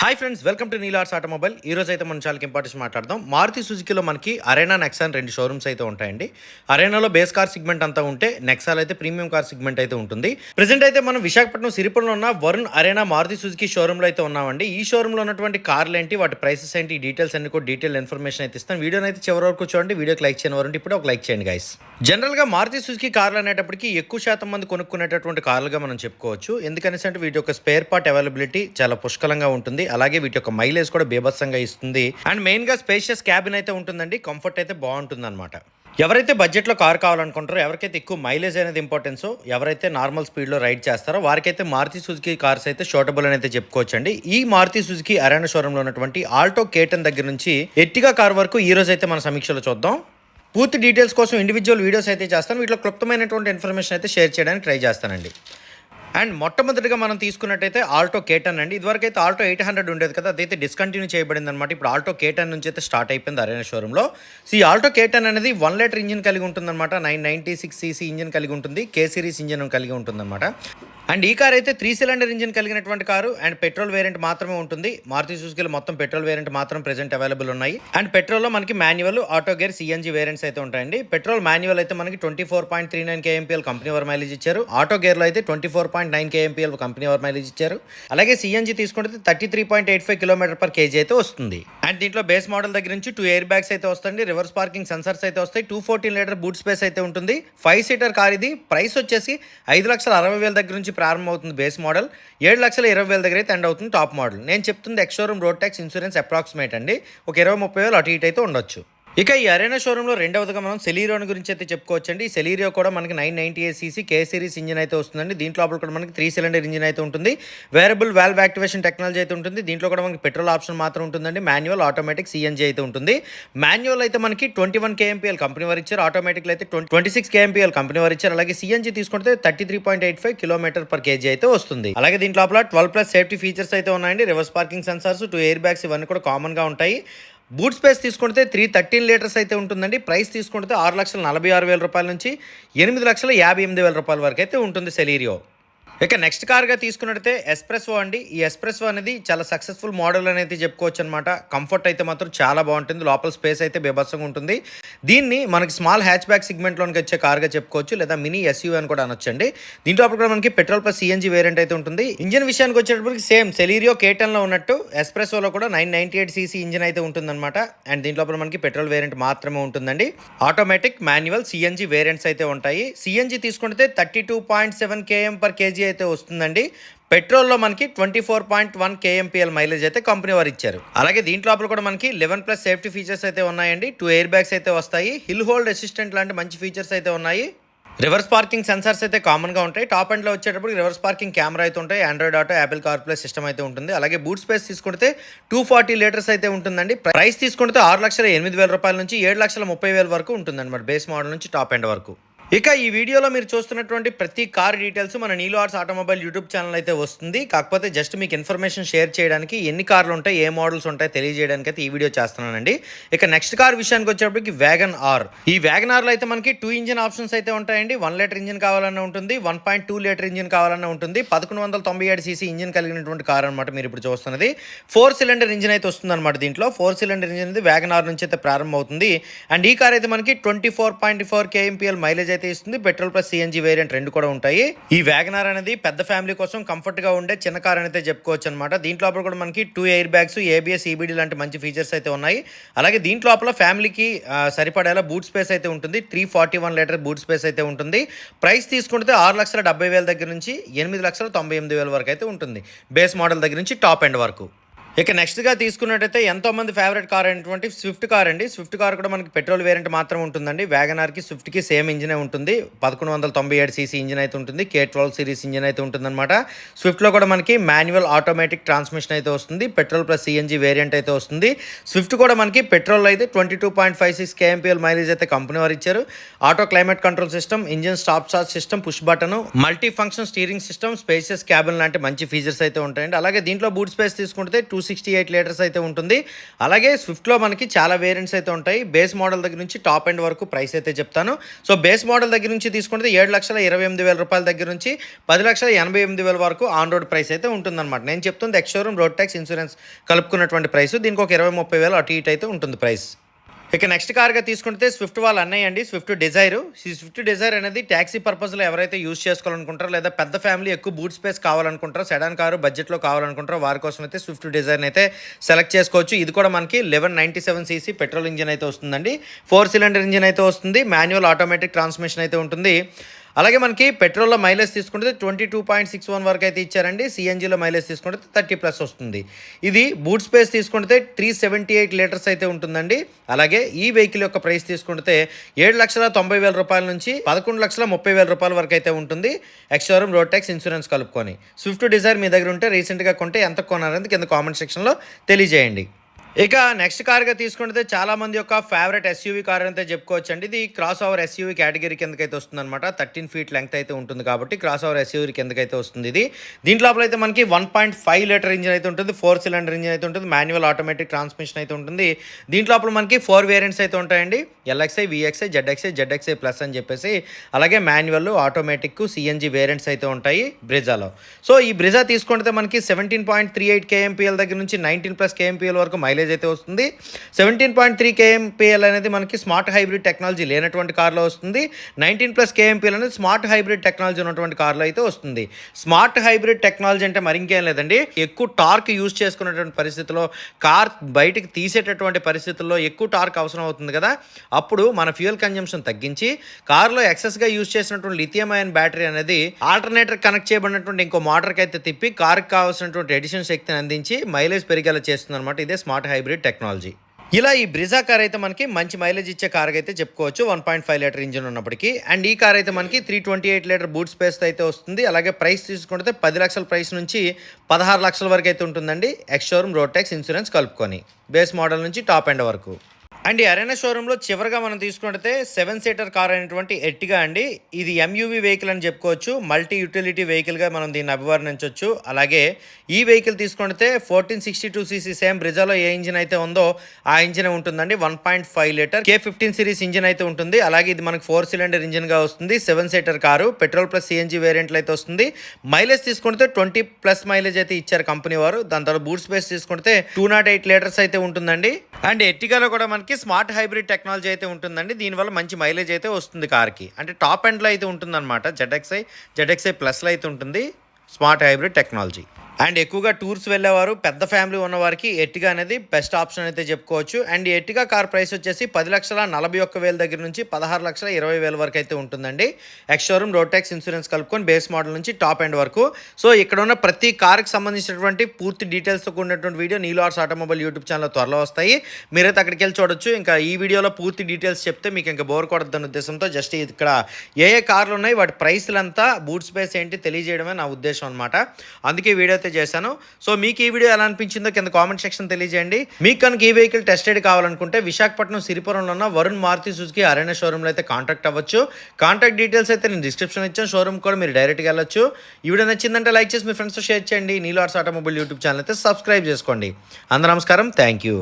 Hi friends welcome to Neelars automobile ఈ రోజు అయితే మనం చాలా ఇంపార్టెన్స్ మాట్లాడదాం. మారుతి సుజుకిలో మనకి అరేనా నెక్సాన్ రెండు షోరూమ్స్ అయితే ఉంటాయండి. అరేనాలో బేస్ కార్ సిగ్మెంట్ అంతా ఉంటే నెక్సాల్ అయితే ప్రీమియం కార్ సిగ్మెంట్ అయితే ఉంటుంది. ప్రెసెంట్ అయితే మనం విశాఖపట్నం సిరిపురంలో ఉన్న వరుణ్ అరేనా మారుతి సుజుకి షోరూంలో అయితే ఉన్నామండి. ఈ షోరూంలో ఉన్నటువంటి కార్లు ఏంటి వాటి ప్రైసెస్ ఏంటి డీటెయిల్స్ అన్ని కూడా డీటెయిల్ ఇన్ఫర్మేషన్ అయితే ఇస్తాను. వీడియోని అయితే చివరి వరకు చూడండి. వీడియోకి లైక్ చేయని వారంటే ఇప్పుడు ఒక లైక్ చేయండి గైస్ జనరల్గా మారుతి సుజుకి కార్లు అనేటప్పటికి ఎక్కువ శాతం మంది కొనుక్కునేటటువంటి కార్లుగా మనం చెప్పుకోవచ్చు. ఎందుకనేసి అంటే వీటి యొక్క స్పేర్ పార్ట్ అవైలబిలిటీ చాలా పుష్కలంగా ఉంటుంది. అలాగే వీటి యొక్క మైలేజ్ కూడా బీభత్సంగా ఇస్తుంది. అండ్ మెయిన్గా స్పేషియస్ క్యాబిన్ అయితే ఉంటుందండి. కంఫర్ట్ అయితే బాగుంటుంది అనమాట ఎవరైతే బడ్జెట్లో కార్ కావాలనుకుంటారో ఎవరికైతే ఎక్కువ మైలేజ్ అనేది ఇంపార్టెన్సో ఎవరైతే నార్మల్ స్పీడ్లో రైడ్ చేస్తారో వారికైతే మారుతి సుజుకి కార్స్ అయితే షోటబుల్ అని అయితే చెప్పుకోవచ్చండి. ఈ మారుతి సుజుకి అరేనా షోరూంలో ఉన్నటువంటి ఆల్టో కేటన్ దగ్గర నుంచి ఎట్టిగా కార్ వరకు ఈ రోజు అయితే మన సమీక్షలో చూద్దాం. పూర్తి డీటెయిల్స్ కోసం ఇండివిజువల్ వీడియోస్ అయితే చేస్తాను. వీటిలో క్లుప్తమైనటువంటి ఇన్ఫర్మేషన్ అయితే షేర్ చేయడానికి ట్రై చేస్తానండి. అండ్ మొట్టమొదటిగా మనం తీసుకున్నట్టయితే ఆల్టో కేటన్ అండి. ఇదివరకు అయితే ఆల్టో ఎయిట్ హండ్రెడ్ ఉండేది కదా అదైతే డిస్కంటిన్యూ చేయబడింది అనమాట ఇప్పుడు ఆల్టో కేటన్ నుంచి అయితే స్టార్ట్ అయిపోయింది అరేనా షోరూంలో సో ఈ ఆల్టో కేటన్ అనేది వన్ లీటర్ ఇంజిన్ కలిగి ఉంటుందన్నమాట. Nine ninety six CC engine కలిగి ఉంటుంది కే సిరీస్ ఇంజిన్ కలిగి ఉంటుందన్నమాట. అండ్ ఈ కార్ అయితే త్రీ సిలిండర్ ఇంజిన్ కలిగినటువంటి కారు. అండ్ పెట్రోల్ వేరియంట్ మాత్రమే ఉంటుంది. మారుతి సుజుకిలో మొత్తం పెట్రోల్ వేరియంట్ మాత్రం ప్రెసెంట్ అవైలబుల్ ఉన్నాయి. అండ్ పెట్రోల్లో మనకి manual auto gear CNG variants అయితే ఉంటాయండి. పెట్రోల్ మాన్యువల్ అయితే మనకి twenty four point three nine KMPL company వారు మైలేజ్ ఇచ్చారు. ఆటో గేర్లో అయితే twenty four point nine KMPL company over mileage ఇచ్చారు? అలాగే సిఎన్జీ తీసుకుంటే thirty three point eight five kilometre per KG అయితే వస్తుంది. అండ్ దీంట్లో బేస్ మోడల్ దగ్గర నుంచి టూ ఎయిర్ బ్యాగ్స్ అయితే వస్తాయండి. రివర్స్ పార్కింగ్ సెన్సర్స్ అయితే వస్తాయి. Two fourteen litre boot space అయితే ఉంటుంది. ఫైవ్ సీటర్ కార్ ఇది. ప్రైస్ వచ్చేసి ఐదు లక్షల అరవై వేల దగ్గర నుంచి ప్రారంభం అవుతుంది బేస్ మోడల్. ఏడు లక్షల ఇరవై వేల దగ్గర అయితే ఎండ్ అవుతుంది టాప్ మోడల్ నేను చెప్తుంది ex showroom road tax insurance approximate అండి. ఒక ఇరవై ముప్పై వేలు అటు ఇటు అయితే ఉండొచ్చు. ఇక ఈ అరేనా షోరూంలో రెండవదిగా మనం సెలీరియోని గురించి అయితే చెప్పుకోవచ్చండి. ఈ సెలీరియో కూడా మనకి nine ninety eight CC K series engine అయితే వస్తుందండి. దీంట్లో లోపల కూడా మనకి త్రీ సిలిండర్ ఇంజిన్ అయితే ఉంటుంది. వేరబుల్ వాల్వ్ యాక్టివేషన్ టెక్నాలజీ అయితే ఉంటుంది. దీంట్లో కూడా మనకి పెట్రోల్ ఆప్షన్ మాత్రం ఉంటుందండి. మాన్యువల్ ఆటోమేటిక్ సిఎన్జీ అయితే ఉంటుంది. మాన్యువల్ అయితే మనకి ట్వంటీ వన్ కేఎంపీఎల్ కంపెనీ వారు ఇచ్చారు. ఆటోమేటిక్లో అయితే ట్వంటీ సిక్స్ కేఎంపీఎల్ కంపెనీ వారు ఇచ్చారు. అలాగే సిఎన్జీ తీసుకుంటే thirty three point eight five kilometre per KG అయితే వస్తుంది. అలాగే దీంట్లో లోపల ట్వెల్వ్ ప్లస్ సేఫ్టీ ఫీచర్స్ అయితే ఉన్నాయండి. Reverse parking sensors two air bags ఇవన్నీ కూడా కామన్గా ఉంటాయి. బూట్ స్పేస్ తీసుకుంటే త్రీ థర్టీన్ లీటర్స్ అయితే ఉంటుందండి. ప్రైస్ తీసుకుంటే ఆరు లక్షల నలభై ఆరు వేల రూపాయల నుంచి ఎనిమిది లక్షల యాభై ఎనిమిది వేల రూపాయల వరకు అయితే ఉంటుంది సెలీరియో. ఇక నెక్స్ట్ కార్గా తీసుకున్నట్టయితే ఎస్ప్రెస్వో అండి. ఈ ఎస్ప్రెస్వో అనేది చాలా సక్సెస్ఫుల్ మోడల్ అనేది చెప్పుకోవచ్చు అనమాట కంఫర్ట్ అయితే మాత్రం చాలా బాగుంటుంది. లోపల స్పేస్ అయితే బీభత్సంగా ఉంటుంది. దీన్ని మనకి స్మాల్ హ్యాచ్ బ్యాక్ సెగ్మెంట్లోకి వచ్చే కార్గా చెప్పుకోవచ్చు. లేదా మినీ ఎస్యూ అని కూడా అనొచ్చండి. దీంట్లో అప్పుడు కూడా మనకి పెట్రోల్ ప్లస్ సిఎన్జీ వేరియంట్ అయితే ఉంటుంది. ఇంజిన్ విషయానికి వచ్చేటప్పటికి సేమ్ సెలీరియో కేటన్లో ఉన్నట్టు ఎస్ప్రెస్వోలో కూడా nine ninety eight CC engine అయితే ఉంటుందన్నమాట. అండ్ దీంట్లో మనకి పెట్రోల్ వేరియంట్ మాత్రమే ఉంటుందండి. ఆటోమేటిక్ మాన్యువల్ సిఎన్జీ వేరియంట్స్ అయితే ఉంటాయి. సిఎన్జీ తీసుకుంటే thirty two point seven KM per KG అయితే వస్తుందండి పెట్రోల్లో మనకి twenty four point one KMPL mileage అయితే కంపెనీ వారు ఇచ్చారు. అలాగే దీంట్లో లోపల కూడా మనకి లెవెన్ ప్లస్ సేఫ్టీ ఫీచర్స్ అయితే ఉన్నాయండి టూ ఎయిర్ బ్యాగ్స్ అయితే వస్తాయి హిల్ హోల్డ్ అసిస్టెంట్ లాంటి మంచి ఫీచర్స్ అయితే ఉన్నాయి. రివర్స్ పార్కింగ్ సెన్సార్స్ అయితే కామన్గా ఉంటాయి. టాప్ ఎండ్లో వచ్చేటప్పుడు రివర్స్ పార్కింగ్ కెమెరా అయితే ఉంటాయి Android Auto Apple Car Play system అయితే ఉంటుంది. అలాగే బూట్ స్పేస్ తీసుకుంటే టూ ఫార్టీ లీటర్స్ అయితే ఉంటుందండి. ప్రైస్ తీసుకుంటే ఆరు లక్షల ఎనిమిది వేల రూపాయల నుంచి ఏడు లక్షల ముప్పై వేల వరకు ఉంటుందండి మరి బేస్ మోడల్ నుంచి టాప్ ఎండ్ వరకు. ఇక ఈ వీడియోలో మీరు చూస్తున్నటువంటి ప్రతి కార్ డీటెయిల్స్ మన నీలో ఆర్ట్స్ ఆటోమొబైల్ యూట్యూబ్ ఛానల్ అయితే వస్తుంది. కాకపోతే జస్ట్ మీకు ఇన్ఫర్మేషన్ షేర్ చేయడానికి ఎన్ని కార్లు ఉంటాయి ఏ మోడల్స్ ఉంటాయి తెలియజేయడానికి అయితే ఈ వీడియో చేస్తున్నానండి. ఇక నెక్స్ట్ కార్ విషయానికి వచ్చేటప్పటికి వ్యాగన్ ఆర్ ఈ వ్యాగన్ ఆర్లో అయితే మనకి టూ ఇంజిన్ ఆప్షన్స్ అయితే ఉంటాయండి. వన్ లీటర్ ఇంజిన్ కావాలన్నా ఉంటుంది one point two litre engine కావాలన్నా ఉంటుంది. పదకొండు వందల తొంభై ఏడు సీసీ ఇంజిన్ కలిగినటువంటి కార్ అనమాట మీరు ఇప్పుడు చూస్తున్నది. ఫోర్ సిలిండర్ ఇంజిన్ అయితే వస్తుందన్నమాట దీంట్లో. ఫోర్ సిలిండర్ ఇంజిన్ అనేది వ్యాగన్ ఆర్ నుంచి అయితే ప్రారంభం అవుతుంది అండ్ ఈ కార్ అయితే మనకి twenty four point four KMPL mileage అయితే ఇస్తుంది. పెట్రోల్ ప్లస్ సిఎన్జి వేరియంట్ రెండు కూడా ఉంటాయి. ఈ వ్యాగనార్ అనేది పెద్ద ఫ్యామిలీ కోసం కంఫర్ట్గా ఉండే చిన్న కార్ అయితే చెప్పుకోవచ్చు అనమాట దీంట్లో లోపల కూడా మనకి two air bags ABS EBD లాంటి మంచి ఫీచర్స్ అయితే ఉన్నాయి. అలాగే దీంట్లో లోపల ఫ్యామిలీకి సరిపడేలా బూట్ స్పేస్ అయితే ఉంటుంది. Three forty one litre boot space అయితే ఉంటుంది. ప్రైస్ తీసుకుంటే ఆరు లక్షల డెబ్బై వేల దగ్గర నుంచి ఎనిమిది లక్షల తొంభై ఎనిమిది వేల వరకు అయితే ఉంటుంది. బేస్ మోడల్ దగ్గర నుంచి టాప్ ఎండ్ వరకు. ఇక నెక్స్ట్గా తీసుకున్నట్టయితే ఎంతో మంది ఫేవరెట్ కార్ అయినటువంటి స్విఫ్ట్ కార్ అండి. స్విఫ్ట్ కార్ కూడా మనకి పెట్రోల్ వేరియంట్ మాత్రం ఉంటుందండి. వ్యాగనార్కి స్విఫ్ట్కి సేమ్ ఇంజినే ఉంటుంది. పదకొండు వందల తొంభై ఏడు సీసీ ఇంజిన్ అయితే ఉంటుంది. కే ట్వెల్వ్ సిరీస్ ఇంజిన్ అయితే ఉంటుందన్నమాట. స్విఫ్ట్లో కూడా మనకి మాన్యువల్ ఆటోమేటిక్ ట్రాన్స్మిషన్ అయితే వస్తుంది. పెట్రోల్ ప్లస్ సిఎన్జీ వేరియంట్ అయితే వస్తుంది. స్విఫ్ట్ కూడా మనకి పెట్రోల్ అయితే twenty two point five six KMPL mileage అయితే కంపెనీ వారు ఇచ్చారు. Auto climate control system engine stop start system push button multi function steering system spacious cabin లాంటి మంచి ఫీచర్స్ అయితే ఉంటాయండి. అలాగే దీంట్లో బూట్ స్పేస్ తీసుకుంటే టూ సిక్స్టీ ఎయిట్ లీటర్స్ అయితే ఉంటుంది. అలాగే స్విఫ్ట్లో మనకి చాలా వేరియంట్స్ అయితే ఉంటాయి. బేస్ మోడల్ దగ్గర నుంచి టాప్ ఎండ్ వరకు ప్రైస్ అయితే చెప్తాను. సో బేస్ మోడల్ దగ్గర నుంచి తీసుకుంటే ఏడు లక్షల ఇరవై ఎనిమిది వేల రూపాయల దగ్గర నుంచి పది లక్షల ఎనభై ఎనిమిది వేల వరకు ఆన్ రోడ్ ప్రైస్ అయితే ఉంటుందన్నమాట. నేను చెప్తుంది ex showroom road tax insurance కలుపుకున్నటువంటి price దీనికి ఒక ఇరవై ముప్పై వేలు అటు ఇటు అయితే ఉంటుంది ప్రైస్ ఇక నెక్స్ట్ కార్గా తీసుకుంటే స్విఫ్ట్ వాళ్ళ అన్నయ్య అండి. స్విఫ్ట్ డిజైర్ ఈ స్విఫ్ట్ డిజైర్ అనేది ట్యాక్సీ పర్పస్లో ఎవరైతే యూస్ చేసుకోవాలనుకుంటారో లేదా పెద్ద ఫ్యామిలీ ఎక్కువ బూట్ స్పేస్ కావాలనుకుంటారో సెడాన్ కారు బడ్జెట్లో కావాలనుకుంటారో వారి కోసం అయితే స్విఫ్ట్ డిజైర్ అయితే సెలెక్ట్ చేసుకోవచ్చు. ఇది కూడా మనకి eleven ninety seven CC petrol engine అయితే వస్తుందండి. ఫోర్ సిలిండర్ ఇంజిన్ అయితే వస్తుంది. మాన్యువల్ ఆటోమేటిక్ ట్రాన్స్మిషన్ అయితే ఉంటుంది. అలాగే మనకి పెట్రోల్లో మైలేజ్ తీసుకుంటే twenty two point six one వరకు అయితే ఇచ్చారండి సిఎన్జిలో మైలేజ్ తీసుకుంటే థర్టీ ప్లస్ వస్తుంది. ఇది బూట్ స్పేస్ తీసుకుంటే త్రీ సెవెంటీ ఎయిట్ లీటర్స్ అయితే ఉంటుందండి. అలాగే ఈ వెహికల్ యొక్క ప్రైస్ తీసుకుంటే ఏడు లక్షల తొంభై వేల రూపాయల నుంచి పదకొండు లక్షల ముప్పై వేల రూపాయల వరకు అయితే ఉంటుంది ex showroom road tax insurance కలుపుకొని. స్విఫ్ట్ డిజైర్ మీ దగ్గర ఉంటే రీసెంట్గా కొంటే ఎంత కొన్నారని కింద కామెంట్ సెక్షన్లో తెలియజేయండి. ఇక నెక్స్ట్ కార్గా తీసుకుంటే చాలా మంది యొక్క ఫేవరెట్ ఎస్యూవీ కార్ అయితే చెప్పుకోవచ్చు అండి ఇది క్రాస్ ఓవర్ ఎస్యూవీ కేటగిరీ కిందకైతే వస్తుంది అనమాట థర్టీన్ ఫీట్ లెంగ్త్ అయితే ఉంటుంది కాబట్టి క్రాస్ ఓవర్ ఎస్యూవీ కిందకైతే వస్తుంది ఇది. దీంట్లో అయితే మనకి one point five litre engine అయితే ఉంటుంది. ఫోర్ సిలిండర్ ఇంజిన్ అయితే ఉంటుంది. మాన్యువల్ ఆటోమేటిక్ ట్రాన్స్మిషన్ అయితే ఉంటుంది. దీంట్లో మనకి ఫోర్ వేరియంట్స్ అయితే ఉంటాయండి. LXI VXI ZXI ZXI plus అని చెప్పేసి అలాగే మాన్యువల్ ఆటోమేటిక్ సిఎన్జి వేరియంట్స్ అయితే ఉంటాయి బ్రిజాలో సో ఈ బ్రిజా తీసుకుంటే మనకి seventeen point three eight KMPL దగ్గర నుంచి నైన్టీన్ ప్లస్ కేఎంపీఎల్ వరకు మైలేజ్ అయితే వస్తుంది. సెవెంటీన్ పాయింట్ త్రీ కేఎంపీఎల్ అనేది మనకి స్మార్ట్ హైబ్రిడ్ టెక్నాలజీ లేనటువంటి కార్లో వస్తుంది. నైన్టీన్ ప్లస్ కేఎంపీఎల్ అనేది స్మార్ట్ హైబ్రిడ్ టెక్నాలజీ ఉన్నటువంటి కార్లో అయితే వస్తుంది. స్మార్ట్ హైబ్రిడ్ టెక్నాలజీ అంటే మరి ఇంకేం లేదండి. ఎక్కువ టార్క్ యూజ్ చేసుకునేటువంటి పరిస్థితిలో కార్ బయటకు తీసేటటువంటి పరిస్థితుల్లో ఎక్కువ టార్క్ అవసరం అవుతుంది కదా. అప్పుడు మన ఫ్యూయల్ కన్జంప్షన్ తగ్గించి కార్లో ఎక్సెస్గా యూజ్ చేసినటువంటి లిథియం అయన్ బ్యాటరీ అనేది ఆల్టర్నేటర్ కనెక్ట్ చేయబడినటువంటి ఇంకో మోటార్కి అయితే తిప్పి కార్కి కావాల్సినటువంటి ఎడిషన్ శక్తిని అందించి మైలేజ్ పెరిగేలా చేస్తుంది అనమాట ఇదే స్మార్ట్ హైబ్రిడ్ టెక్నాలజీ. ఇలా ఈ బ్రిజా కార్ అయితే మనకి మంచి మైలేజ్ ఇచ్చే కార్ అయితే చెప్పుకోవచ్చు. One point five litre engine ఉన్నప్పటికీ. అండ్ ఈ కార్ అయితే మనకి three twenty eight litre boot space అయితే వస్తుంది. అలాగే ప్రైస్ తీసుకుంటే పది లక్షల ప్రైస్ నుంచి పదహారు లక్షల వరకు అయితే ఉంటుందండి. Ex showroom road tax insurance కలుపుకొని. బేస్ మోడల్ నుంచి టాప్ ఎండ్ వరకు. అండ్ ఈ అరేనా షోరూంలో చివరిగా మనం తీసుకుంటే సెవెన్ సీటర్ కార్ అయినటువంటి ఎట్టిగా అండి. ఇది ఎంయూవీ వెహికల్ అని చెప్పుకోవచ్చు. మల్టీ యూటిలిటీ వెహికల్గా మనం దీన్ని అభివర్ణించవచ్చు అలాగే ఈ వెహికల్ తీసుకుంటే fourteen sixty two CC same బ్రిజాలో ఏ ఇంజిన్ అయితే ఉందో ఆ ఇంజిన్ ఉంటుందండి. One point five litre K fifteen series engine అయితే ఉంటుంది. అలాగే ఇది మనకి ఫోర్ సిలిండర్ ఇంజిన్గా వస్తుంది. Seven seater car petrol plus CNG వేరియంట్లు అయితే వస్తుంది. మైలేజ్ తీసుకుంటే ట్వంటీ ప్లస్ మైలేజ్ అయితే ఇచ్చారు కంపెనీ వారు. దాని తర్వాత బూట్ స్పేస్ తీసుకుంటే టూ నాట్ ఎయిట్ లీటర్స్ అయితే ఉంటుందండి. అండ్ ఎట్టిగాలో కూడా మనకి స్మార్ట్ హైబ్రిడ్ టెక్నాలజీ అయితే ఉంటుందండి. దీనివల్ల మంచి మైలేజ్ అయితే వస్తుంది కార్కి. అంటే టాప్ ఎండ్లో అయితే ఉంటుందన్నమాట. జెడ్ఎక్స్ఐ జెడ్ఎక్స్ఐ ప్లస్లో అయితే ఉంటుంది. Smart hybrid technology. అండ్ ఎక్కువగా టూర్స్ వెళ్ళేవారు పెద్ద ఫ్యామిలీ ఉన్నవారికి ఎట్టిగా అనేది బెస్ట్ ఆప్షన్ అయితే చెప్పుకోవచ్చు. అండ్ ఎట్టిగా కార్ ప్రైస్ వచ్చేసి పది లక్షల నలభై ఒక్క వేల దగ్గర నుంచి పదహారు లక్షల ఇరవై వేల వరకు అయితే ఉంటుందండి. Ex showroom road tax insurance కలుపుకొని బేస్ మోడల్ నుంచి టాప్ ఎండ్ వరకు. సో ఇక్కడ ఉన్న ప్రతి కార్కి సంబంధించినటువంటి పూర్తి డీటెయిల్స్తో కూడినటువంటి వీడియో నీలో ఆర్స్ ఆటోమొబైల్ యూట్యూబ్ ఛానల్ త్వరలో వస్తాయి. మీరైతే అక్కడికి వెళ్ళి చూడొచ్చు. ఇంకా ఈ వీడియోలో పూర్తి డీటెయిల్స్ చెప్తే మీకు ఇంకా బోర్ కొడద్దన్న ఉద్దేశంతో జస్ట్ ఇక్కడ ఏ ఏ కార్లు ఉన్నాయి వాటి ప్రైస్లు అంతా బూట్ స్పేస్ ఏంటి తెలియజేయడమే నా ఉద్దేశం అనమాట అందుకే వీడియో అయితే చేశాను. సో మీకు ఈ వీడియో ఎలా అనిపించిందో కింద కామెంట్ సెక్షన్ తెలియజేయండి. మీకు కనుక ఈ వెహికల్ టెస్టెడ్ కావాలనుకుంటే విశాఖపట్నం సిరిపురంలో ఉన్న వరుణ్ మారుతి సుజుకి అరణ్య షోరూమ్లో అయితే కాంటాక్ట్ అవ్వచ్చు. కాంటాక్ట్ డీటెయిల్స్ అయితే నేను డిస్క్రిప్షన్ ఇచ్చాను. షోరూమ్ కూడా మీరు డైరెక్ట్గా వెళ్ళొచ్చు. ఈ వీడియో నచ్చిందంటే లైక్ చేసి మీ ఫ్రెండ్స్తో షేర్ చేయండి. నీలో ఆర్స్ ఆటోమొబైల్ యూట్యూబ్ ఛానల్ అయితే సబ్స్క్రైబ్ చేసుకోండి. అందరూ నమస్కారం. Thank you